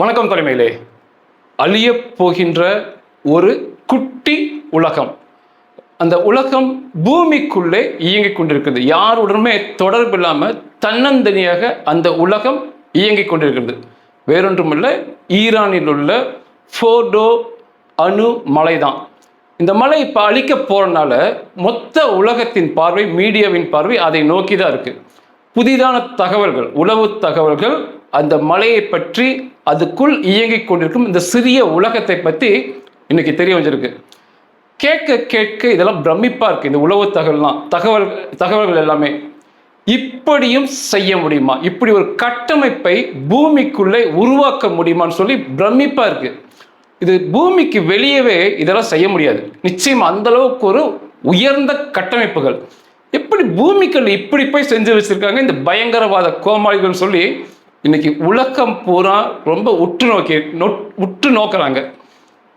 வணக்கம் தலைமையிலே. அழியப் போகின்ற ஒரு குட்டி உலகம். அந்த உலகம் பூமிக்குள்ளே இயங்கிக் கொண்டிருக்கிறது. யாருடனுமே தொடர்பு இல்லாமல் தன்னந்தனியாக அந்த உலகம் இயங்கிக் கொண்டிருக்கிறது. வேறொன்றுமல்ல ஈரானில் உள்ள ஃபோர்டோ அணு மலை தான் இந்த மலை இப்போ அழிக்க போகிறனால மொத்த உலகத்தின் பார்வை மீடியாவின் பார்வை அதை நோக்கி தான் இருக்குது புதிதான தகவல்கள் உளவு தகவல்கள் அந்த மலையை பற்றி அதுக்குள் இயங்கிக் கொண்டிருக்கும் இந்த சிறிய உலகத்தை பற்றி இன்னைக்கு தெரிய வந்திருக்கு. கேட்க கேட்க இதெல்லாம் பிரமிப்பாக இருக்குது இந்த உளவு தகவல்லாம் தகவல் தகவல்கள் எல்லாமே. இப்படியும் செய்ய முடியுமா? இப்படி ஒரு கட்டமைப்பை பூமிக்குள்ளே உருவாக்க முடியுமான்னு சொல்லி பிரமிப்பாக இருக்கு. இது பூமிக்கு வெளியவே இதெல்லாம் செய்ய முடியாது. நிச்சயம் அந்த அளவுக்கு ஒரு உயர்ந்த கட்டமைப்புகள். எப்படி பூமிக்குள்ள இப்படி போய் செஞ்சு வச்சிருக்காங்க? இந்த பயங்கரவாத கோமாளிகள் சொல்லி இன்னைக்கு உலகம் பூரா ரொம்ப உற்று நோக்கி உற்று நோக்கிறாங்க.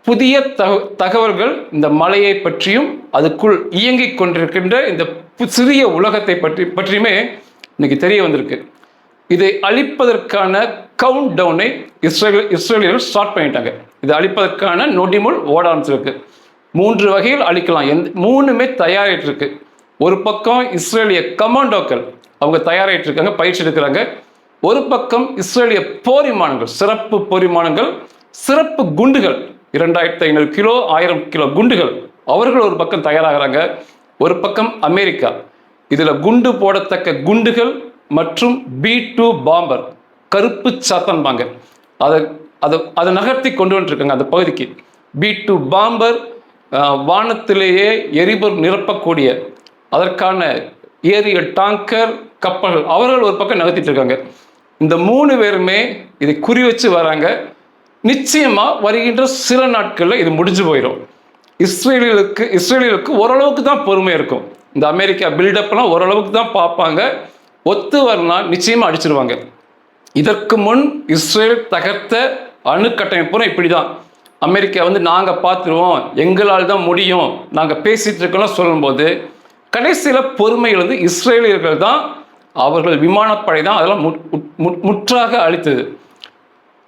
புதிய தக தகவல்கள் இந்த மலையை பற்றியும் அதுக்குள் இயங்கிக் கொண்டிருக்கின்ற இந்த பு- சிறிய உலகத்தை பற்றி பற்றியுமே இன்னைக்கு தெரிய வந்திருக்கு. இதை அழிப்பதற்கான கவுண்ட் டவுனை இஸ்ரேல் இஸ்ரேலியர்கள் ஸ்டார்ட் பண்ணிட்டாங்க. இதை அழிப்பதற்கான நொடிமுள் ஓட ஆரம்பிச்சிருக்கு. மூன்று வகையில் அழிக்கலாம். எந்த மூணுமே தயாரிட்டு இருக்கு ஒரு பக்கம் இஸ்ரேலிய கமாண்டோக்கள் அவங்க தயாராகிட்டு இருக்காங்க பயிற்சி எடுக்கிறாங்க. ஒரு பக்கம் இஸ்ரேலிய போர் விமானங்கள் சிறப்பு போர் விமானங்கள் சிறப்பு குண்டுகள் இரண்டாயிரத்தி ஐநூறு கிலோ ஆயிரம் கிலோ குண்டுகள் அவர்கள் ஒரு பக்கம் தயாராகிறாங்க. ஒரு பக்கம் அமெரிக்கா. இதில் குண்டு போடத்தக்க குண்டுகள் மற்றும் பி டூ பாம்பர் கருப்பு சாத்தன்பாங்க அதை அதை அதை நகர்த்தி கொண்டு வந்துருக்காங்க அந்த பகுதிக்கு. பி டூ பாம்பர் வானத்திலேயே எரிபொருள் நிரப்பக்கூடிய அதற்கான ஏரியல் டாங்கர் கப்பல்கள் அவர்கள் ஒரு பக்கம் நகர்த்திட்டு இருக்காங்க. இந்த மூணு பேருமே இதை குறி வச்சு வராங்க. நிச்சயமாக வருகின்ற சில நாட்களில் இது முடிஞ்சு போயிடும் இஸ்ரேலியலுக்கு இஸ்ரேலியலுக்கு ஓரளவுக்கு தான் பொறுமை இருக்கும். இந்த அமெரிக்கா பில்டப்லாம் ஓரளவுக்கு தான் பார்ப்பாங்க. ஒத்து வரலாம் நிச்சயமாக அடிச்சிருவாங்க. இதற்கு முன் இஸ்ரேல் தகர்த்த அணுக்கட்டமைப்பும் இப்படி தான் அமெரிக்கா வந்து நாங்கள் பார்த்துருவோம். எங்களால் தான் முடியும். நாங்கள் பேசிகிட்டு இருக்கோம்லாம் சொல்லும்போது கடைசியில் பொறுமை வந்து இஸ்ரேலியர்கள் தான் அவர்கள் விமானப்படை தான் அதெல்லாம் முற்றாக அழித்தது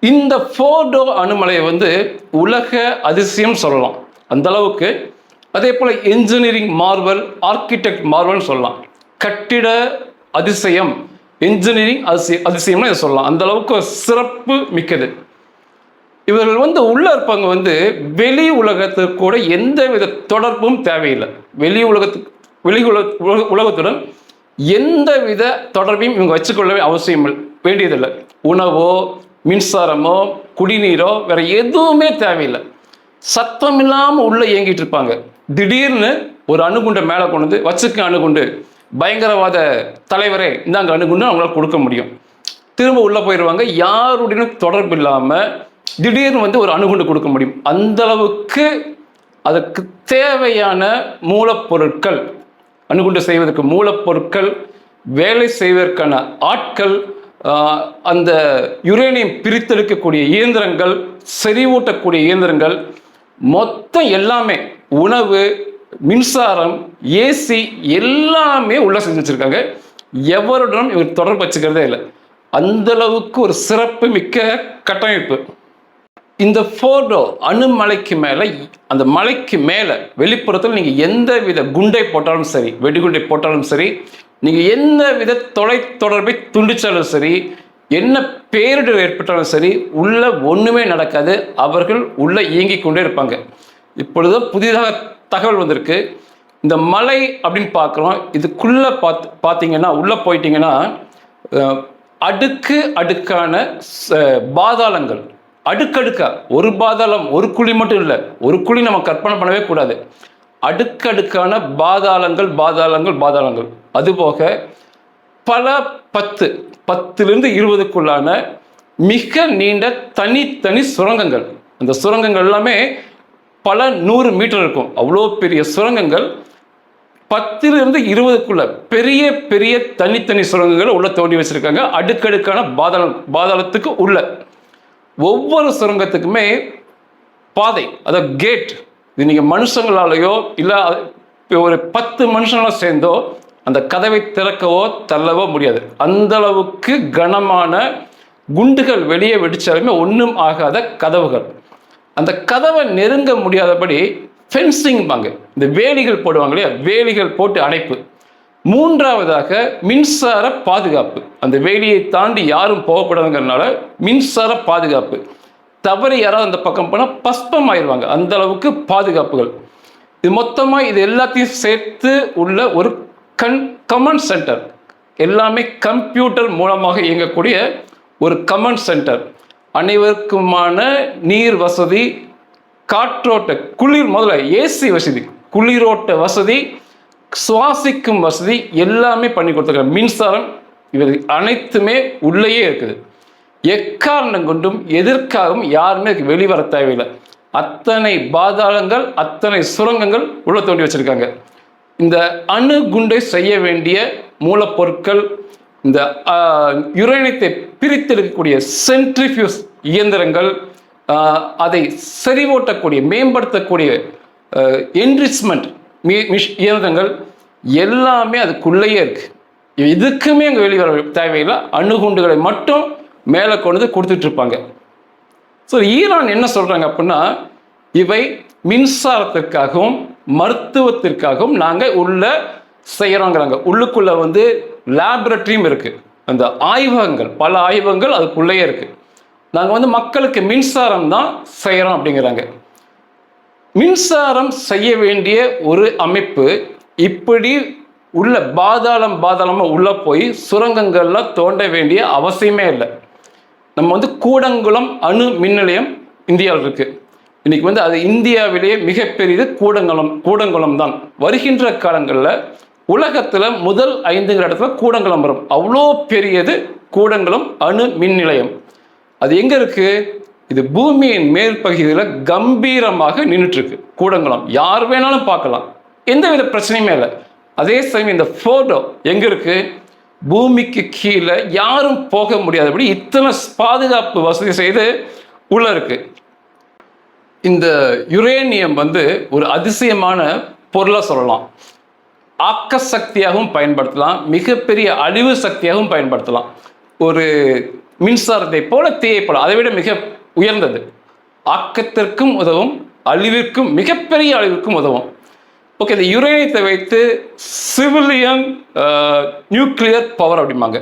இந்த ஃபோர்டோ அணுமலையை வந்து உலக அதிசயம் சொல்லலாம். அந்த அளவுக்கு அதே போல் என்ஜினியரிங் மார்வல் ஆர்கிடெக்ட் மார்வல்னு சொல்லலாம். கட்டிட அதிசயம் என்ஜினியரிங் அதிசய அதிசயம்னு இதை சொல்லலாம். அந்த அளவுக்கு ஒரு சிறப்பு மிக்கது. இவர்கள் வந்து உள்ள இருப்பவங்க வந்து வெளி உலகத்துக்கு கூட எந்த வித தொடர்பும் தேவையில்லை. வெளி உலகத்துக்கு வெளி உலக உலக- உலகத்துடன் எந்த வித தொடர்பையும் இவங்க வச்சுக்கொள்ளவே அவசியம் வேண்டியதில்லை. உணவோ மின்சாரமோ குடிநீரோ வேற எதுவுமே தேவையில்லை. சத்தம் இல்லாமல் உள்ளே இயங்கிட்டு இருப்பாங்க. திடீர்னு ஒரு அணுகுண்டை மேலே கொண்டு வந்து வச்சுக்க அணுகுண்டு. பயங்கரவாத தலைவரே இந்தாங்க அணுகுண்டு அவங்களால கொடுக்க முடியும். திரும்ப உள்ளே போயிடுவாங்க யாருடனும் தொடர்பு இல்லாமல் திடீர்னு வந்து ஒரு அணுகுண்டு கொடுக்க முடியும். அந்த அளவுக்கு அதுக்கு தேவையான மூலப்பொருட்கள் அணுகுண்டு செய்வதற்கு மூலப்பொருட்கள் வேலை செய்வதற்கான ஆட்கள் அந்த யுரேனியம் பிரித்தெடுக்கக்கூடிய இயந்திரங்கள் செறிவூட்டக்கூடிய இயந்திரங்கள் மொத்தம் எல்லாமே உணவு மின்சாரம் ஏசி எல்லாமே உள்ள செஞ்சு வச்சுருக்காங்க. எவருடனும் இவர் தொடர்பு வச்சுக்கிறதே இல்லை. அந்தளவுக்கு ஒரு சிறப்பு மிக்க கட்டமைப்பு. இந்த ஃபோர்டோ அணுமலைக்கு மேலே அந்த மலைக்கு மேலே வெளிப்புறத்தில் நீங்கள் எந்த வித குண்டை போட்டாலும் சரி வெடிகுண்டை போட்டாலும் சரி நீங்கள் எந்த வித தொலை தொடர்பை துண்டிச்சாலும் சரி என்ன பேரிடர் ஏற்பட்டாலும் சரி உள்ள ஒன்றுமே நடக்காது. அவர்கள் உள்ளே இயங்கிக் கொண்டே இருப்பாங்க. இப்பொழுது புதிதாக தகவல் வந்திருக்கு. இந்த மலை அப்படின்னு பார்க்குறோம். இதுக்குள்ளே பார்த்து பார்த்தீங்கன்னா உள்ளே போயிட்டீங்கன்னா அடுக்கு அடுக்கான ச- பாதாளங்கள் அடுக்கடுக்கா ஒரு பாதாளம் ஒரு குழி மட்டும் இல்லை ஒரு குழி நம்ம கற்பனை பண்ணவே கூடாது. அடுக்கடுக்கான பாதாளங்கள் பாதாளங்கள் பாதாளங்கள். அதுபோக பல பத்து பத்துலேருந்து இருபதுக்குள்ளான மிக நீண்ட தனித்தனி சுரங்கங்கள். அந்த சுரங்கங்கள் எல்லாமே பல நூறு மீட்டர் இருக்கும். அவ்வளோ பெரிய சுரங்கங்கள் பத்திலிருந்து இருபதுக்குள்ள பெரிய பெரிய தனித்தனி சுரங்கங்களை உள்ள தோண்டி வச்சிருக்காங்க. அடுக்கடுக்கான பாதாளம் பாதாளத்துக்கு உள்ள. ஒவ்வொரு சுரங்கத்துக்குமே பாதை அதாவது கேட் இது நீங்கள் மனுஷங்களாலேயோ இல்லை இப்போ ஒரு பத்து மனுஷங்களாக சேர்ந்தோ அந்த கதவை திறக்கவோ தள்ளவோ முடியாது. அந்த அளவுக்கு கனமான குண்டுகள் வெளியே வெடிச்சாலுமே ஒன்றும் ஆகாத கதவுகள். அந்த கதவை நெருங்க முடியாதபடி ஃபென்சிங்பாங்க இந்த வேலிகள் போடுவாங்க இல்லையா? வேலிகள் போட்டு அடைப்பு மூன்றாவதாக மின்சார பாதுகாப்பு. அந்த வேலியை தாண்டி யாரும் போகக்கூடாதுங்கிறதுனால மின்சார பாதுகாப்பு. தவறு யாராவது அந்த பக்கம் போனால் பஸ்பம் ஆயிடுவாங்க. அந்த அளவுக்கு பாதுகாப்புகள். இது மொத்தமாக இது எல்லாத்தையும் சேர்த்து உள்ள ஒரு கண் கமெண்ட் சென்டர் எல்லாமே கம்ப்யூட்டர் மூலமாக இயங்கக்கூடிய ஒரு கமெண்ட் சென்டர் அனைவருக்குமான நீர் வசதி காற்றோட்ட குளிர் முதல்ல ஏசி வசதி குளிரோட்ட வசதி சுவாசிக்கும் வசதி எல்லாமே பண்ணி கொடுத்துருக்காங்க மின்சாரம் இவர் அனைத்துமே உள்ளேயே இருக்குது. எக்காரணம் கொண்டும் எதற்காகவும் யாருமே வெளிவர தேவையில்லை. அத்தனை பாதாளங்கள் அத்தனை சுரங்கங்கள் உள்ள தோண்டி வச்சுருக்காங்க. இந்த அணு குண்டை செய்ய வேண்டிய மூலப்பொருட்கள் இந்த யுரேனியத்தை பிரித்தெடுக்கக்கூடிய சென்ட்ரிஃபியூஸ் இயந்திரங்கள் அதை செறிவூட்டக்கூடிய மேம்படுத்தக்கூடிய என்ரிச்மெண்ட் இயந்திரங்கள் எல்லாமே அதுக்குள்ளேயே இருக்குது இதுக்குமே அங்கே வெளிவர தேவையில்லை. அணுகுண்டுகளை மட்டும் மேலே கொண்டு வந்து கொடுத்துட்டு இருப்பாங்க. ஸோ ஈரான் என்ன சொல்கிறாங்க அப்படின்னா இவை மின்சாரத்திற்காகவும் மருத்துவத்திற்காகவும் நாங்கள் உள்ள செய்கிறோங்கிறாங்க உள்ளுக்குள்ளே வந்து லேபரட்டரியும் இருக்குது அந்த ஆய்வகங்கள் பல ஆய்வகங்கள் அதுக்குள்ளேயே இருக்குது நாங்கள் வந்து மக்களுக்கு மின்சாரம் தான் செய்கிறோம் அப்படிங்கிறாங்க. மின்சாரம் செய்ய வேண்டிய ஒரு அமைப்பு இப்படி உள்ள பாதாளம் பாதாளமாக உள்ளே போய் சுரங்கங்கள்லாம் தோண்ட வேண்டிய அவசியமே இல்லை. நம்ம வந்து கூடங்குளம் அணு மின் நிலையம் இந்தியாவில் இருக்குது இன்னைக்கு வந்து அது இந்தியாவிலேயே மிகப்பெரியது கூடங்குளம் கூடங்குளம் தான். வருகின்ற காலங்களில் உலகத்தில் முதல் ஐந்துங்கிற இடத்துல கூடங்குளம் வரும். அவ்வளோ பெரியது கூடங்குளம் அணு மின் நிலையம். அது எங்கே இருக்குது இது பூமியின் மேற்பகுதியில் கம்பீரமாக நின்றுட்டுருக்கு கூடங்குளம். யார் வேணாலும் பார்க்கலாம். எந்த வித பிரச்சனையுமே இல்லை. அதே சமயம் இந்த ஃபோட்டோ எங்கே இருக்குது பூமிக்கு கீழே யாரும் போக முடியாதபடி இத்தனை பாதுகாப்பு வசதி செய்து உள்ள இருக்கு. இந்த யுரேனியம் வந்து ஒரு அதிசயமான பொருளாக சொல்லலாம். ஆக்க சக்தியாகவும் பயன்படுத்தலாம். மிகப்பெரிய அழிவு சக்தியாகவும் பயன்படுத்தலாம். ஒரு மின்சாரத்தை போல தேவைப்படும் அதை விட மிக உயர்ந்தது. ஆக்கத்திற்கும் உதவும் அழிவிற்கும் மிகப்பெரிய அழிவிற்கும் உதவும். ஓகே இந்த யுரேனியத்தை வைத்து சிவிலியன் நியூக்ளியர் பவர் அப்படிம்பாங்க.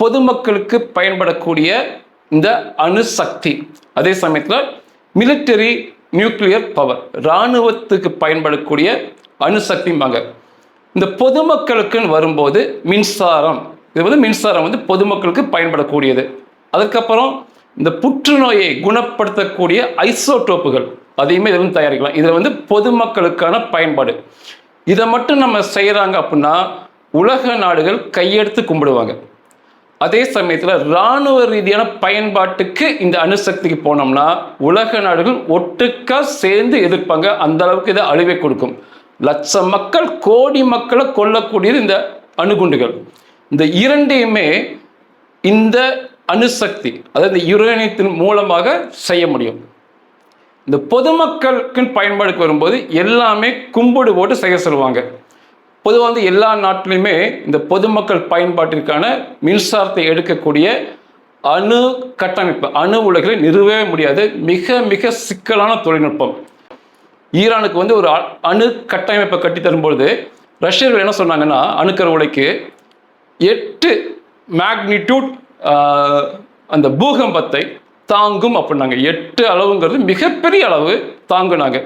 பொதுமக்களுக்கு பயன்படக்கூடிய இந்த அணுசக்தி அதே சமயத்தில் மிலிட்டரி நியூக்ளியர் பவர் இராணுவத்துக்கு பயன்படக்கூடிய அணுசக்திம்பாங்க இந்த பொதுமக்களுக்குன்னு வரும்போது மின்சாரம் இது வந்து மின்சாரம் வந்து பொதுமக்களுக்கு பயன்படக்கூடியது. அதுக்கப்புறம் இந்த புற்றுநோயை குணப்படுத்தக்கூடிய ஐசோடோப்புகள் அதையுமே இதில் வந்து தயாரிக்கலாம். இதில் வந்து பொதுமக்களுக்கான பயன்பாடு. இதை மட்டும் நம்ம செய்கிறாங்க அப்படின்னா உலக நாடுகள் கையெடுத்து கும்பிடுவாங்க. அதே சமயத்தில் இராணுவ ரீதியான பயன்பாட்டுக்கு இந்த அணுசக்திக்கு போனோம்னா உலக நாடுகள் ஒட்டுக்கா சேர்ந்து எதிர்ப்பாங்க. அந்த அளவுக்கு இதை அழிவை கொடுக்கும். லட்சம் மக்கள் கோடி மக்களை கொல்லக்கூடியது இந்த அணுகுண்டுகள். இந்த இரண்டையுமே இந்த அணுசக்தி அதாவது இந்த யுரேனியத்தின் மூலமாக செய்ய முடியும். இந்த பொதுமக்களுக்கு பயன்பாடுக்கு வரும்போது எல்லாமே கும்பிடு போட்டு செய்ய சொல்லுவாங்க. பொதுவாக வந்து எல்லா நாட்டிலையுமே இந்த பொதுமக்கள் பயன்பாட்டிற்கான மின்சாரத்தை எடுக்கக்கூடிய அணு கட்டமைப்பு அணு உலகில் நிறுவவே முடியாது. மிக மிக சிக்கலான தொழில்நுட்பம். ஈரானுக்கு வந்து ஒரு அ- அணு கட்டமைப்பை கட்டி தரும்பொழுது ரஷ்யர்கள் என்ன சொன்னாங்கன்னா அணுக்கர் உலைக்கு எட்டு மேக்னிடியூட் அந்த பூகம்பத்தை தாங்கும் அப்படின்னாங்க. எட்டு அளவுங்கிறது மிகப்பெரிய அளவு தாங்குனாங்க.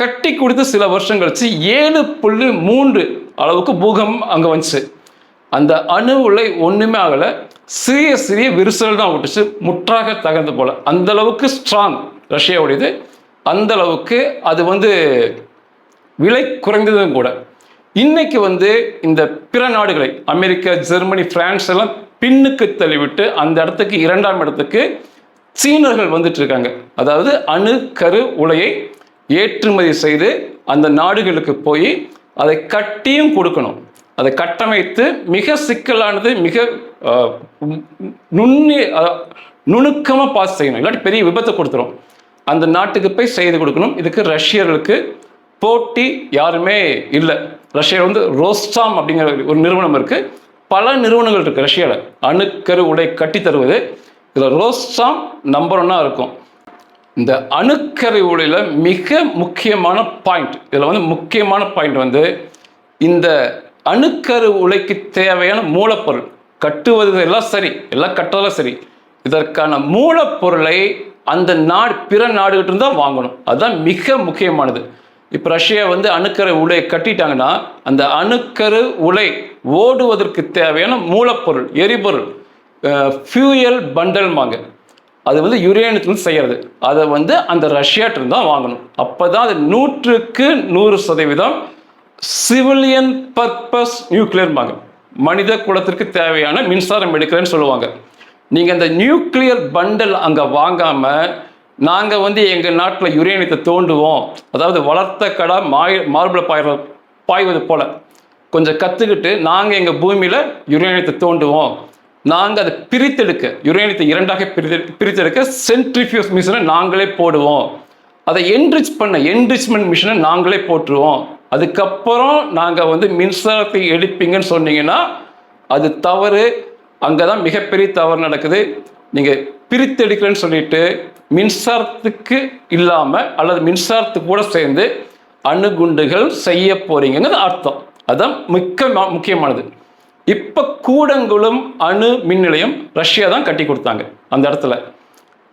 கட்டி கொடுத்து சில வருஷம் கழிச்சு ஏழு புள்ளி மூன்று அளவுக்கு பூகம்பம் அங்கே வந்துச்சு. அந்த அணு உலை ஒன்றுமே ஆகலை. சிறிய சிறிய விரிசல் தான் விட்டுச்சு முற்றாக தகர்ந்து போல. அந்த அளவுக்கு ஸ்ட்ராங் ரஷ்யாவுடையது. அந்த அளவுக்கு அது வந்து விலை குறைந்ததும் கூட. இன்னைக்கு வந்து இந்த பிற நாடுகளை அமெரிக்கா ஜெர்மனி பிரான்ஸ் எல்லாம் பின்னுக்கு தள்ளிவிட்டு அந்த இடத்துக்கு இரண்டாம் இடத்துக்கு சீனர்கள் வந்துட்டு இருக்காங்க அதாவது அணு கரு உலையை ஏற்றுமதி செய்து அந்த நாடுகளுக்கு போய் அதை கட்டியும் கொடுக்கணும். அதை கட்டமைத்து மிக சிக்கலானது மிக அஹ், நுண்ணி நுணுக்கமாக பாஸ் செய்யணும். இல்லாட்டி பெரிய விபத்தை கொடுத்துரும். அந்த நாட்டுக்கு போய் செய்து கொடுக்கணும். இதுக்கு ரஷ்யர்களுக்கு போட்டி யாருமே இல்லை. ரஷ்யா வந்து ரோஸ்டாம் அப்படிங்கிற ஒரு நிறுவனம் இருக்குது பல நிறுவனங்கள் இருக்குது ரஷ்யாவில் அணுக்கரு உடை கட்டி தருவது. இதில் ரோஸ்டாம் நம்பர் ஒன்னாக இருக்கும். இந்த அணுக்கரு உலையில் மிக முக்கியமான பாயிண்ட் இதில் வந்து முக்கியமான பாயிண்ட் வந்து இந்த அணுக்கரு உலைக்கு தேவையான மூலப்பொருள். கட்டுவது எல்லாம் சரி எல்லாம் கட்டுறதெல்லாம் சரி. இதற்கான மூலப்பொருளை அந்த நாடு பிற நாடுகிட்ட வாங்கணும். அதுதான் மிக முக்கியமானது. இப்போ ரஷ்யா வந்து அணுக்கரு உலையை கட்டிட்டாங்கன்னா அந்த அணுக்கரு உலை ஓடுவதற்கு தேவையான மூலப்பொருள் எரிபொருள் ஃபியூயல் பண்டல்மாங்க அது வந்து யுரேனியத்துலேருந்து செய்கிறது அதை வந்து அந்த ரஷ்யாட்டிருந்து தான் வாங்கணும். அப்போ தான் அது நூற்றுக்கு நூறு சதவீதம் சிவிலியன் பர்பஸ் நியூக்ளியர்பாங்க மனித குலத்திற்கு தேவையான மின்சாரம் எடுக்கிறேன்னு சொல்லுவாங்க. நீங்கள் அந்த நியூக்ளியர் பண்டல் அங்கே வாங்காமல் நாங்கள் வந்து எங்கள் நாட்டில் யுரேனியத்தை தோண்டுவோம். அதாவது வளர்த்த கடா மாய் மார்பிள் பாய்ற பாய்வது போல். கொஞ்சம் கற்றுக்கிட்டு நாங்கள் எங்கள் பூமியில் யுரேனியத்தை தோண்டுவோம். நாங்கள் அதை பிரித்தெடுக்க யுரேனியத்தை இரண்டாக பிரித்து பிரித்தெடுக்க சென்ட்ரிஃபியூஸ் மிஷினை நாங்களே போடுவோம். அதை என்ரிச் பண்ண என்ரிச்மெண்ட் மிஷினை நாங்களே போட்டுருவோம். அதுக்கப்புறம் நாங்கள் வந்து மின்சாரத்தை எடுப்பீங்கன்னு சொன்னீங்கன்னா அது தவறு. அங்கே தான் மிகப்பெரிய தவறு நடக்குது. நீங்கள் பிரித்தெடுக்கிறேன்னு சொல்லிட்டு மின்சாரத்துக்கு இல்லாமல் அல்லது மின்சாரத்துக்கு கூட சேர்ந்து அணுகுண்டுகள் செய்ய போறீங்கிறது அர்த்தம். அதுதான் மிக்க முக்கியமானது. இப்போ கூடங்குளம் அணு மின் நிலையம் ரஷ்யா தான் கட்டி கொடுத்தாங்க அந்த இடத்துல.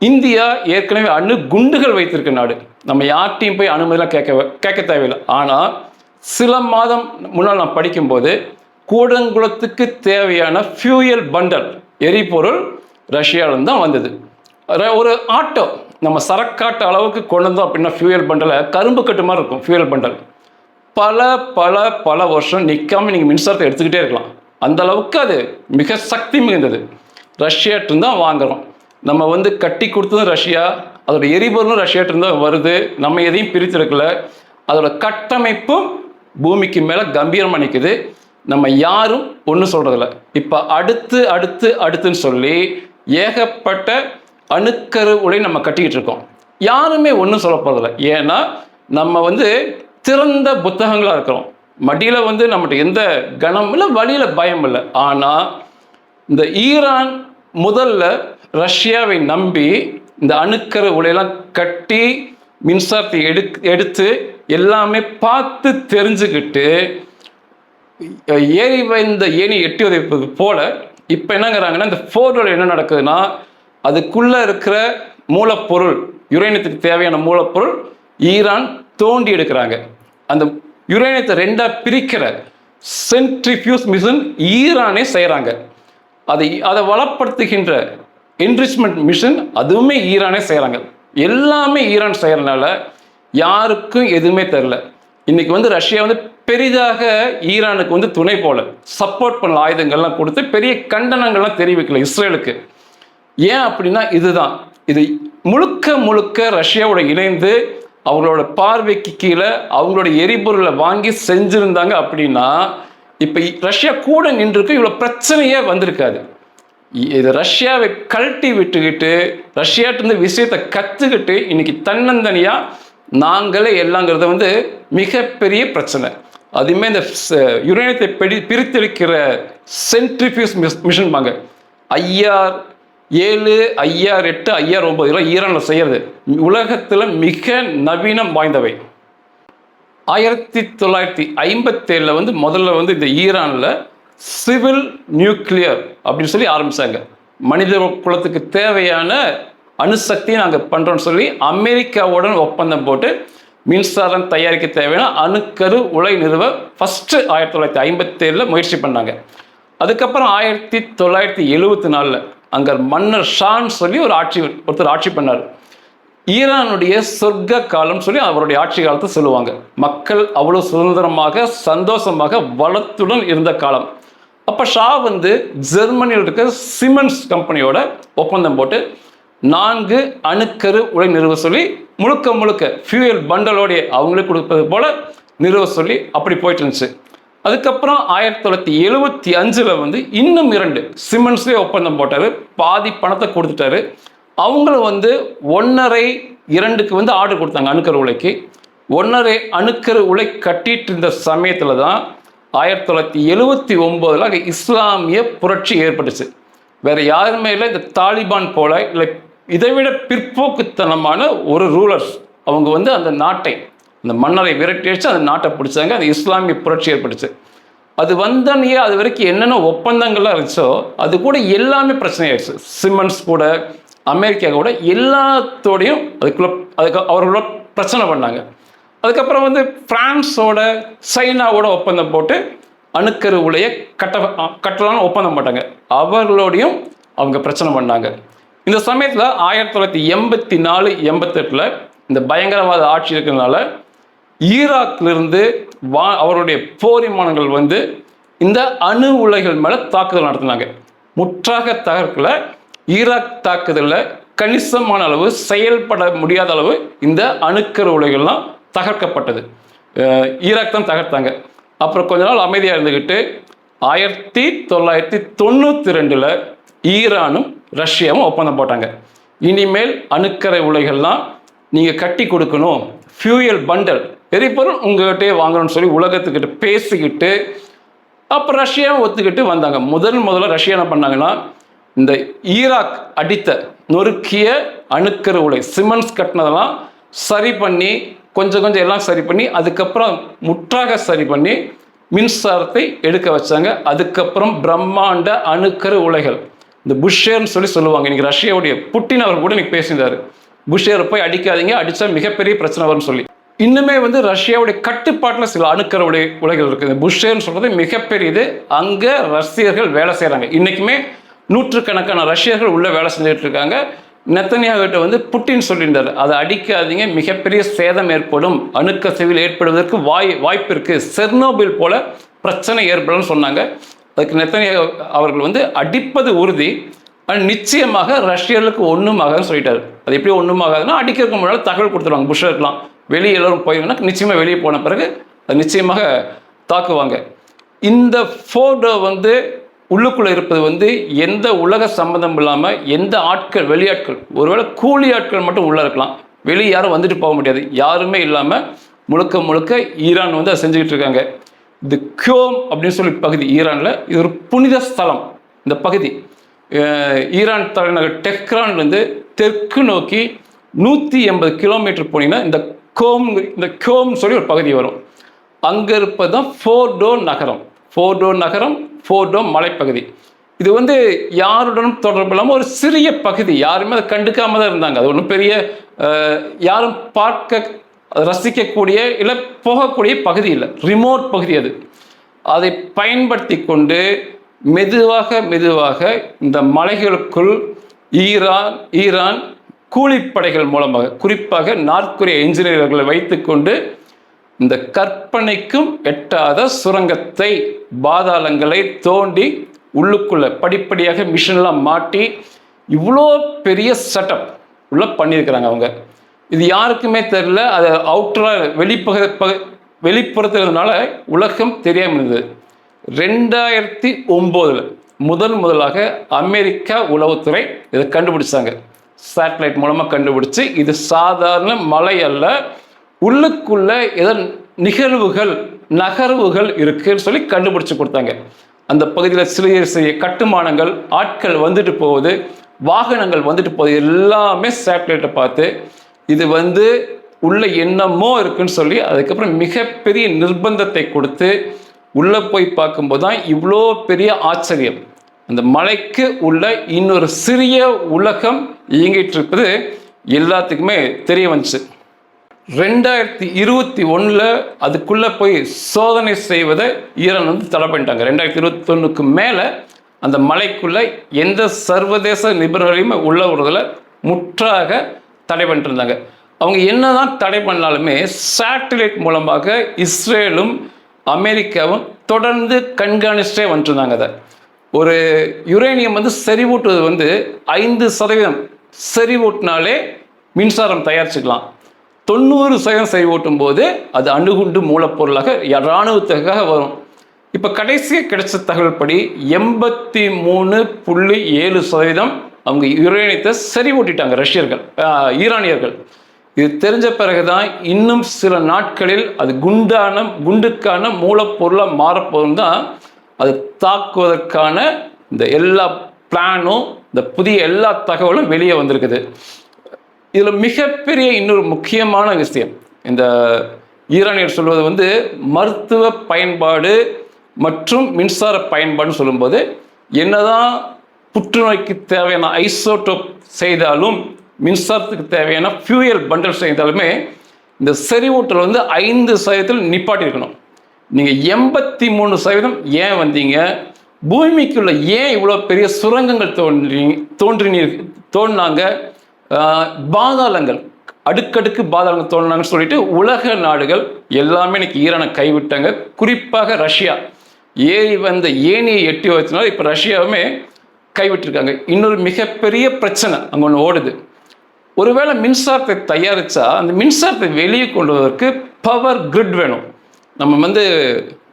இந்தியா ஏற்கனவே அணு குண்டுகள் வைத்திருக்க நாடு. நம்ம யார்ட்டையும் போய் அனுமதிலாம் கேட்க கேட்க தேவையில்லை. ஆனால் சில மாதம் முன்னால் நான் படிக்கும்போது கூடங்குளத்துக்கு தேவையான ஃபியூயல் பண்டல் எரிபொருள் ரஷ்யாவிலேருந்து தான் வந்தது. ஒரு ஆட்டோ நம்ம சரக்காட்டு அளவுக்கு கொண்டு வந்தோம் அப்படின்னா ஃபியூயல் பண்டலை கரும்பு கட்டு மாதிரி இருக்கும் ஃபியூயல் பண்டல் பல பல பல வருஷம் நிற்காமல் நீங்கள் மின்சாரத்தை எடுத்துக்கிட்டே இருக்கலாம். அந்த அளவுக்கு அது மிக சக்தி மிகுந்தது. ரஷ்யாட்டு தான் வாங்குறோம். நம்ம வந்து கட்டி கொடுத்ததும் ரஷ்யா அதோட எரிபொருளும் ரஷ்யாட்டு தான் வருது. நம்ம எதையும் பிரித்திருக்கல அதோட கட்டமைப்பும் பூமிக்கு மேலே கம்பீரமாக நிற்குது நம்ம யாரும் ஒன்றும் சொல்கிறதில்ல இப்போ அடுத்து அடுத்து அடுத்துன்னு சொல்லி ஏகப்பட்ட அணுக்கரு உடை நம்ம கட்டிக்கிட்டு இருக்கோம். யாருமே ஒன்றும் சொல்ல போகிறதில்ல ஏன்னா நம்ம வந்து திறந்த புத்தகங்களாக இருக்கிறோம். மடியில் வந்து நம்மகிட்ட எந்த கணம் இல்லை வழியில் பயம் இல்லை. ஆனால் இந்த ஈரான் முதல்ல ரஷ்யாவை நம்பி இந்த அணுக்கரு உலையெல்லாம் கட்டி மின்சாரத்தை எடு எடுத்து எல்லாமே பார்த்து தெரிஞ்சுக்கிட்டு ஏறி வைந்த ஏணி எட்டி உதைப்பது போல் இப்போ என்னங்கிறாங்கன்னா இந்த ஃபோர்டோட என்ன நடக்குதுன்னா அதுக்குள்ளே இருக்கிற மூலப்பொருள் யுரேனியத்துக்கு தேவையான மூலப்பொருள் ஈரான் தோண்டி எடுக்கிறாங்க. அந்த யுரேனியத்தை ரெண்டாக பிரிக்கிற சென்ட்ரிஃபியூஸ் மிஷின் ஈரானே செய்கிறாங்க அதை அதை வளப்படுத்துகின்ற என்ரிச்மெண்ட் மிஷின் அதுவுமே ஈரானே செய்கிறாங்க எல்லாமே ஈரான் செய்கிறனால யாருக்கும் எதுவுமே தெரில இன்னைக்கு வந்து ரஷ்யா வந்து பெரிதாக ஈரானுக்கு வந்து துணை போல சப்போர்ட் பண்ண ஆயுதங்கள்லாம் கொடுத்து பெரிய கண்டனங்கள்லாம் தெரிவிக்கல இஸ்ரேலுக்கு. ஏன் அப்படின்னா இதுதான். இது முழுக்க முழுக்க ரஷ்யாவோட இணைந்து அவங்களோட பார்வைக்கு கீழே அவங்களோட எரிபொருளை வாங்கி செஞ்சுருந்தாங்க அப்படின்னா இப்போ ரஷ்யா கூட நின்றுருக்கு இவ்வளோ பிரச்சனையே வந்திருக்காது. இது ரஷ்யாவை கழட்டி விட்டுக்கிட்டு ரஷ்யாட்டிருந்து விஷயத்தை கற்றுக்கிட்டு இன்னைக்கு தன்னந்தனியாக நாங்களே எல்லாங்கிறது வந்து மிகப்பெரிய பிரச்சனை. அதுமே இந்த யுரேனியத்தை பிடி பிரித்தெடுக்கிற சென்ட்ரிஃபியூஸ் மிஸ் மிஷன் பாங்க ஐஆர் ஏழு ஐயாறு எட்டு ஐயாயிரம் ஒன்பது இதெல்லாம் ஈரானில் செய்யறது. உலகத்தில் மிக நவீனம் வாய்ந்தவை. ஆயிரத்தி தொள்ளாயிரத்தி ஐம்பத்தேழில் வந்து முதல்ல வந்து இந்த ஈரானில் சிவில் நியூக்ளியர் அப்படின்னு சொல்லி ஆரம்பித்தாங்க மனித குலத்துக்கு தேவையான அணுசக்தியை நாங்கள் பண்ணுறோன்னு சொல்லி அமெரிக்காவுடன் ஒப்பந்தம் போட்டு மின்சாரம் தயாரிக்க தேவையான அணுக்கரு உலை நிறுவ ஃபஸ்ட்டு ஆயிரத்தி தொள்ளாயிரத்தி ஐம்பத்தேழில் முயற்சி பண்ணாங்க. அதுக்கப்புறம் ஆயிரத்தி தொள்ளாயிரத்தி எழுபத்தி நாலில் அங்கே மன்னர் ஷான் சொல்லி ஒரு ஆட்சி ஒருத்தர் ஆட்சி பண்ணார். ஈரானுடைய சொர்க்க காலம் சொல்லி அவருடைய ஆட்சி காலத்தை சொல்லுவாங்க. மக்கள் அவ்வளோ சுதந்திரமாக சந்தோஷமாக வளத்துடன் இருந்த காலம். அப்போ ஷா வந்து ஜெர்மனியில் இருக்க சிமெண்ட்ஸ் கம்பெனியோட ஒப்பந்தம் போட்டு நான்கு அணுக்கரு உலை நிறுவ சொல்லி முழுக்க முழுக்க ஃபியூயல் பண்டலோடைய அவங்களுக்கு கொடுப்பது போல நிறுவ சொல்லி அப்படி போயிட்டு இருந்துச்சு. அதுக்கப்புறம் ஆயிரத்தி தொள்ளாயிரத்தி எழுபத்தி அஞ்சில் வந்து இன்னும் இரண்டு சிமெண்ட்ஸ்லேயே ஒப்பந்தம் போட்டார். பாதி பணத்தை கொடுத்துட்டாரு. அவங்களும் வந்து ஒன்றரை இரண்டுக்கு வந்து ஆர்டர் கொடுத்தாங்க அணுக்கரு உலைக்கு. ஒன்றரை அணுக்கரு உலை கட்டிட்டு இருந்த சமயத்தில் தான் ஆயிரத்தி தொள்ளாயிரத்தி எழுவத்தி ஒம்போதில் அங்கே இஸ்லாமிய புரட்சி ஏற்பட்டுச்சு. வேற யாருமே இல்லை. இந்த தாலிபான் போல இல்லை இதைவிட பிற்போக்குத்தனமான ஒரு ரூலர்ஸ் அவங்க வந்து அந்த நாட்டை அந்த மன்னரை விரட்டி அடித்து அந்த நாட்டை பிடிச்சாங்க. அந்த இஸ்லாமிய புரட்சி ஏற்பட்டுச்சு. அது வந்தனையே அது வரைக்கும் என்னென்ன ஒப்பந்தங்கள்லாம் இருந்துச்சோ அது கூட எல்லாமே பிரச்சனை ஆயிடுச்சு கூட அமெரிக்கா கூட எல்லாத்தோடையும் அதுக்குள்ள அதுக்கு அவர்களோட பிரச்சனை பண்ணாங்க. அதுக்கப்புறம் வந்து பிரான்ஸோட சைனாவோட ஒப்பந்தம் போட்டு அணுக்கரு உலைய கட்ட கட்டலாம்னு ஒப்பந்தம் போட்டாங்க. அவர்களோடையும் அவங்க பிரச்சனை பண்ணாங்க. இந்த சமயத்தில் ஆயிரத்தி தொள்ளாயிரத்தி எண்பத்தி நாலு எண்பத்தெட்டில் இந்த பயங்கரவாத ஆட்சி இருக்கிறதுனால ஈராக்கிலிருந்து வா அவருடைய போர் விமானங்கள் வந்து இந்த அணு உலைகள் மேலே தாக்குதல் நடத்தினாங்க. முற்றாக தகர்க்கல ஈராக் தாக்குதலில் கணிசமான அளவு செயல்பட முடியாத அளவு இந்த அணுக்கரு உலைகள்லாம் தகர்க்கப்பட்டது. ஈராக் தான் தகர்த்தாங்க. அப்புறம் கொஞ்ச நாள் அமைதியாக இருந்துக்கிட்டு ஆயிரத்தி தொள்ளாயிரத்தி தொண்ணூற்றி ரெண்டில் ஈரானும் ரஷ்யாவும் ஒப்பந்தம் போட்டாங்க. இனிமேல் அணுக்கரை உலைகள்லாம் நீங்கள் கட்டி கொடுக்கணும். ஃபியூயல் பண்டல் எரிபொருள் உங்ககிட்டே வாங்கணும்னு சொல்லி உலகத்துக்கிட்ட பேசிக்கிட்டு அப்போ ரஷ்யாவும் ஒத்துக்கிட்டு வந்தாங்க. முதல் முதல்ல ரஷ்யா என்ன பண்ணாங்கன்னா இந்த ஈராக் அடித்த நொறுக்கிய அணுக்கரு உலை சிமெண்ட்ஸ் கட்டினதெல்லாம் சரி பண்ணி கொஞ்சம் கொஞ்சம் எல்லாம் சரி பண்ணி அதுக்கப்புறம் முற்றாக சரி பண்ணி மின்சாரத்தை எடுக்க வச்சாங்க. அதுக்கப்புறம் பிரம்மாண்ட அணுக்கரு உலைகள். இந்த புஷ்ஷேர்னு சொல்லி சொல்லுவாங்க. இன்னைக்கு ரஷ்யாவுடைய புட்டின் அவர் கூட இன்னைக்கு பேசியிருந்தார். புஷ்ஷரை போய் அடிக்காதீங்க அடித்தா மிகப்பெரிய பிரச்சனை வரும்னு சொல்லி. இன்னுமே வந்து ரஷ்யாவுடைய கட்டுப்பாட்டில் சில அணுக்கருடைய உலகில் உலைகள் இருக்குது. இந்த சொல்கிறது மிகப்பெரியது. அங்கே ரஷ்யர்கள் வேலை செய்கிறாங்க இன்றைக்குமே நூற்றுக்கணக்கான ரஷ்யர்கள் உள்ளே வேலை செஞ்சுட்டு இருக்காங்க. நெத்தனியாகிட்ட வந்து புட்டின் சொல்லியிருந்தார். அதை அடிக்காதீங்க. மிகப்பெரிய சேதம் ஏற்படும். அணுக்கசிவில் ஏற்படுவதற்கு வாய் வாய்ப்பு இருக்குது செர்னோபில் போல பிரச்சனை ஏற்படும்னு சொன்னாங்க. அதுக்கு நெத்தனியா அவர்கள் வந்து அடிப்பது உறுதி. ஆனால் நிச்சயமாக ரஷ்யர்களுக்கு ஒன்றும் ஆகாதுன்னு சொல்லிட்டார். அது எப்படி ஒன்றும் ஆகாதுன்னா அடிக்கிறதுக்கு முன்னால் தகவல் கொடுத்துருவாங்க புஷ்ஷருக்குலாம் வெளியே எல்லாரும் போயிருங்கன்னா நிச்சயமாக வெளியே போன பிறகு அது நிச்சயமாக தாக்குவாங்க. இந்த ஃபோட்டோ வந்து உள்ளுக்குள்ளே இருப்பது வந்து எந்த உலக சம்மந்தம் இல்லாமல் எந்த ஆட்கள் வெளியாட்கள் ஒருவேளை கூலி ஆட்கள் மட்டும் உள்ளே இருக்கலாம். வெளியே யாரும் வந்துட்டு போக முடியாது. யாருமே இல்லாமல் முழுக்க முழுக்க ஈரான் வந்து அதை செஞ்சுக்கிட்டு இருக்காங்க. இது கியோம் அப்படின்னு சொல்லி பகுதி ஈரானில். இது ஒரு புனித ஸ்தலம். இந்த பகுதி. ஈரான் தலைநகர் டெஹ்ரான்லேருந்து தெற்கு நோக்கி நூற்றி எண்பது கிலோமீட்டர் போனீங்கன்னா இந்த கோம் இந்த கோம்னு சொல்லி ஒரு பகுதி வரும். அங்கே இருப்பது தான் ஃபோர்டோ நகரம். ஃபோர்டோ நகரம் ஃபோர்டோ மலைப்பகுதி. இது வந்து யாருடனும் தொடர்பு இல்லாமல் ஒரு சிறிய பகுதி. யாருமே அதை கண்டுக்காம தான் இருந்தாங்க. அது ஒன்றும் பெரிய யாரும் பார்க்க ரசிக்கக்கூடிய இல்லை போகக்கூடிய பகுதி இல்லை. ரிமோட் பகுதி அது. அதை பயன்படுத்தி கொண்டு மெதுவாக மெதுவாக இந்த மலைகளுக்குள் ஈரான் ஈரான் கூலிப்படைகள் மூலமாக குறிப்பாக நாற்குரிய என்ஜினியர்களை வைத்துக்கொண்டு இந்த கற்பனைக்கும் எட்டாத சுரங்கத்தை பாதாளங்களை தோண்டி உள்ளுக்குள்ள படிப்படியாக மிஷின்லாம் மாட்டி இவ்வளோ பெரிய செட்டப் உள்ள பண்ணியிருக்கிறாங்க அவங்க. இது யாருக்குமே தெரியல. அது அவுட்டராக வெளிப்பக பக- வெளிப்புறத்தில் இருந்தனால உலகம் தெரியாமல் இருந்தது. ரெண்டாயிரத்தி ஒம்போதில் முதன் முதலாக அமெரிக்கா உளவுத்துறை இதை கண்டுபிடிச்சாங்க. சேட்டலைட் மூலமாக கண்டுபிடிச்சு இது சாதாரண மலை அல்ல. உள்ளுக்குள்ள ஏதோ நிகழ்வுகள் நகர்வுகள் இருக்குன்னு சொல்லி கண்டுபிடிச்சு கொடுத்தாங்க. அந்த பகுதியில் சிறிய சிறிய கட்டுமானங்கள் ஆட்கள் வந்துட்டு போகுது. வாகனங்கள் வந்துட்டு போகுது. எல்லாமே சேட்டலைட்டை பார்த்து இது வந்து உள்ள என்னமோ இருக்குன்னு சொல்லி அதுக்கப்புறம் மிகப்பெரிய நிர்பந்தத்தை கொடுத்து உள்ளே போய் பார்க்கும்போது தான் இவ்வளோ பெரிய ஆச்சரியம். அந்த மலைக்கு உள்ள இன்னொரு சிறிய உலகம் இயங்கிட்டு இருப்பது எல்லாத்துக்குமே தெரிய வந்துச்சு. ரெண்டாயிரத்தி இருபத்தி ஒன்றில் அதுக்குள்ளே போய் சோதனை செய்வதை ஈரான் வந்து தடை பண்ணிட்டாங்க. ரெண்டாயிரத்தி இருபத்தொன்னுக்கு மேலே அந்த மலைக்குள்ளே எந்த சர்வதேச நிபுணர்களையுமே உள்ள விடுறதுல முற்றாக தடை பண்ணிட்டுருந்தாங்க. அவங்க அவங்க என்னதான் தடை பண்ணாலுமே சேட்டலைட் மூலமாக இஸ்ரேலும் அமெரிக்காவும் தொடர்ந்து கண்காணிச்சிட்டே வந்துட்டுருந்தாங்க அதை. ஒரு யுரேனியம் வந்து செறிவூட்டுவது வந்து ஐந்து சதவீதம். செறிவூட்டினாலே மின்சாரம் தயாரிச்சுக்கலாம். தொண்ணூறு சதவீதம் செறிவூட்டும் போது அது அணுகுண்டு மூலப்பொருளாக இராணுவத்துக்காக வரும். இப்போ கடைசியாக கிடைச்ச தகவல் படி எண்பத்தி மூணு புள்ளி ஏழு சதவீதம் அவங்க யுரேனியத்தை செறிவூட்டிட்டாங்க ரஷ்யர்கள் ஈரானியர்கள். இது தெரிஞ்ச பிறகுதான் இன்னும் சில நாட்களில் அது குண்டான குண்டுக்கான மூலப்பொருளாக மாறப்போதும் தான் அது தாக்குவதற்கான இந்த எல்லா பிளானும் இந்த புதிய எல்லா தகவலும் வெளியே வந்திருக்குது. இதில் மிகப்பெரிய இன்னொரு முக்கியமான விஷயம். இந்த ஈரானியர் சொல்வது வந்து மருத்துவ பயன்பாடு மற்றும் மின்சார பயன்பாடுன்னு சொல்லும்போது என்னதான் புற்றுநோய்க்கு தேவையான ஐசோட்டோப் செய்தாலும் மின்சாரத்துக்கு தேவையான ஃபியூயல் பண்டல் செய்தாலுமே இந்த செறிவூட்டல் வந்து ஐந்து சதவீதத்தில் நிப்பாட்டியிருக்கணும். நீங்கள் எண்பத்தி மூணு சதவீதம் ஏன் வந்தீங்க? பூமிக்குள்ள ஏன் இவ்வளோ பெரிய சுரங்கங்கள் தோன்றி தோன்றினீ தோன்றினாங்க? பாதாளங்கள். அடுக்கடுக்கு பாதாளங்கள் தோன்றினாங்கன்னு சொல்லிட்டு உலக நாடுகள் எல்லாமே இன்னைக்கு ஈரானை கைவிட்டாங்க. குறிப்பாக ரஷ்யா. ஏறி வந்த ஏணியை எட்டி வச்சனால இப்போ ரஷ்யாவுமே கைவிட்டிருக்காங்க. இன்னொரு மிகப்பெரிய பிரச்சனை அங்கே ஒன்று ஓடுது. ஒருவேளை மின்சாரத்தை தயாரித்தா அந்த மின்சாரத்தை வெளியே கொண்டு வருவதற்கு பவர் கிரிட் வேணும். நம்ம வந்து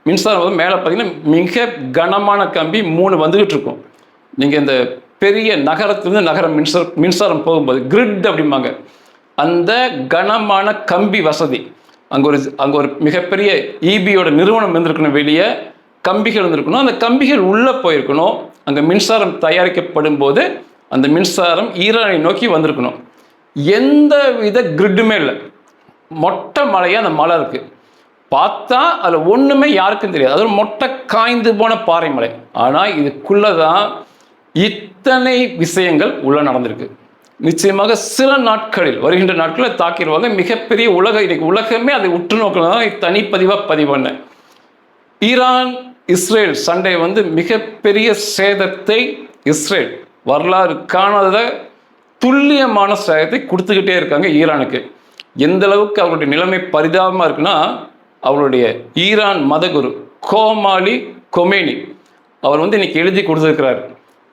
மின்சாரம் வந்து மேலே பார்த்தீங்கன்னா மிக கனமான கம்பி மூணு வந்துகிட்டு இருக்கும். நீங்கள் இந்த பெரிய நகரத்துலேருந்து நகரம் மின்சார மின்சாரம் போகும்போது கிரிட் அப்படிம்பாங்க. அந்த கனமான கம்பி வசதி. அங்கே ஒரு அங்கே ஒரு மிகப்பெரிய ஈபியோட நிறுவனம் இருந்திருக்கணும் வெளியே. கம்பிகள் இருந்திருக்கணும். அந்த கம்பிகள் உள்ளே போயிருக்கணும். அங்கே மின்சாரம் தயாரிக்கப்படும் போது அந்த மின்சாரம் ஈரானை நோக்கி வந்திருக்கணும். எந்த வித கிரிட்டுமே இல்லை. மொட்டை மலையாக அந்த மலை இருக்குது பார்த்தா அதில் ஒன்றுமே யாருக்கும் தெரியாது. அது ஒரு மொட்டை காய்ந்து போன பாறை மலை. ஆனால் இதுக்குள்ளே தான் இத்தனை விஷயங்கள் உள்ளே நடந்திருக்கு. நிச்சயமாக சில நாட்களில் வருகின்ற நாட்களில் தாக்கிடுவாங்க மிகப்பெரிய உலக இன்னைக்கு உலகமே அதை உற்று தான் தனிப்பதிவாக பதிவானேன் ஈரான் இஸ்ரேல் சண்டை வந்து மிகப்பெரிய சேதத்தை இஸ்ரேல் வரலாறு காணாத துல்லியமான சேதத்தை கொடுத்துக்கிட்டே இருக்காங்க ஈரானுக்கு. எந்த அளவுக்கு அவருடைய நிலைமை பரிதாபமாக இருக்குன்னா அவருடைய ஈரான் மதகுரு கோமாலி கொமேனி. அவர் வந்து இன்னைக்கு எழுதி கொடுத்துருக்கிறார்.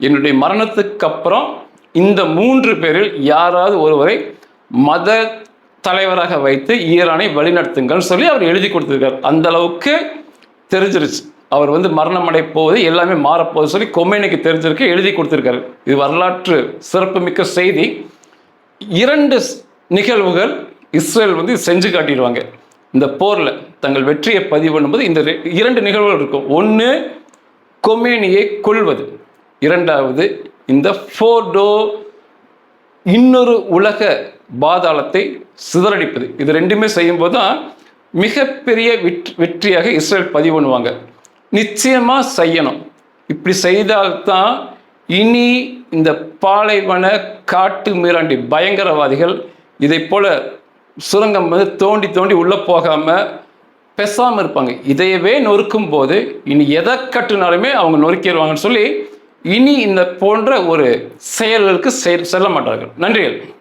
என்னுடைய மரணத்துக்கு அப்புறம் இந்த மூன்று பேரில் யாராவது ஒருவரை மத தலைவராக வைத்து ஈரானை வழிநடத்துங்கள்னு சொல்லி அவர் எழுதி கொடுத்துருக்கார். அந்த அளவுக்கு தெரிஞ்சிருச்சு. அவர் வந்து மரணம் போவது எல்லாமே மாறப்போகுது சொல்லி கொமேனிக்கு தெரிஞ்சிருக்கு எழுதி கொடுத்துருக்காரு. இது வரலாற்று சிறப்புமிக்க செய்தி. இரண்டு நிகழ்வுகள் இஸ்ரேல் வந்து செஞ்சு காட்டிடுவாங்க. இந்த போரில் தங்கள் வெற்றியை பதிவு பண்ணும்போது இந்த ரெ- இரண்டு நிகழ்வுகள் இருக்கும். ஒன்று கொமேனியை கொள்வது இரண்டாவது இந்த ஃபோர்டோ இன்னொரு உலக பாதாளத்தை சிதறடிப்பது. இது ரெண்டுமே செய்யும்போது தான் மிகப்பெரிய வெற்றி வெற்றியாக இஸ்ரேல் பதிவு பண்ணுவாங்க. நிச்சயமாக செய்யணும். இப்படி செய்தால்தான் இனி இந்த பாலைவன காட்டு மீராண்டி பயங்கரவாதிகள் இதை போல சுரங்கம் வந்து தோண்டி தோண்டி உள்ளே போகாமல் பேசாமல் இருப்பாங்க. இதையவே நொறுக்கும் போது இனி எதை கட்டுனாலுமே அவங்க நொறுக்கிடுவாங்கன்னு சொல்லி இனி இந்த போன்ற ஒரு செயல்களுக்கு செ- செல்ல மாட்டார்கள். நன்றிகள்.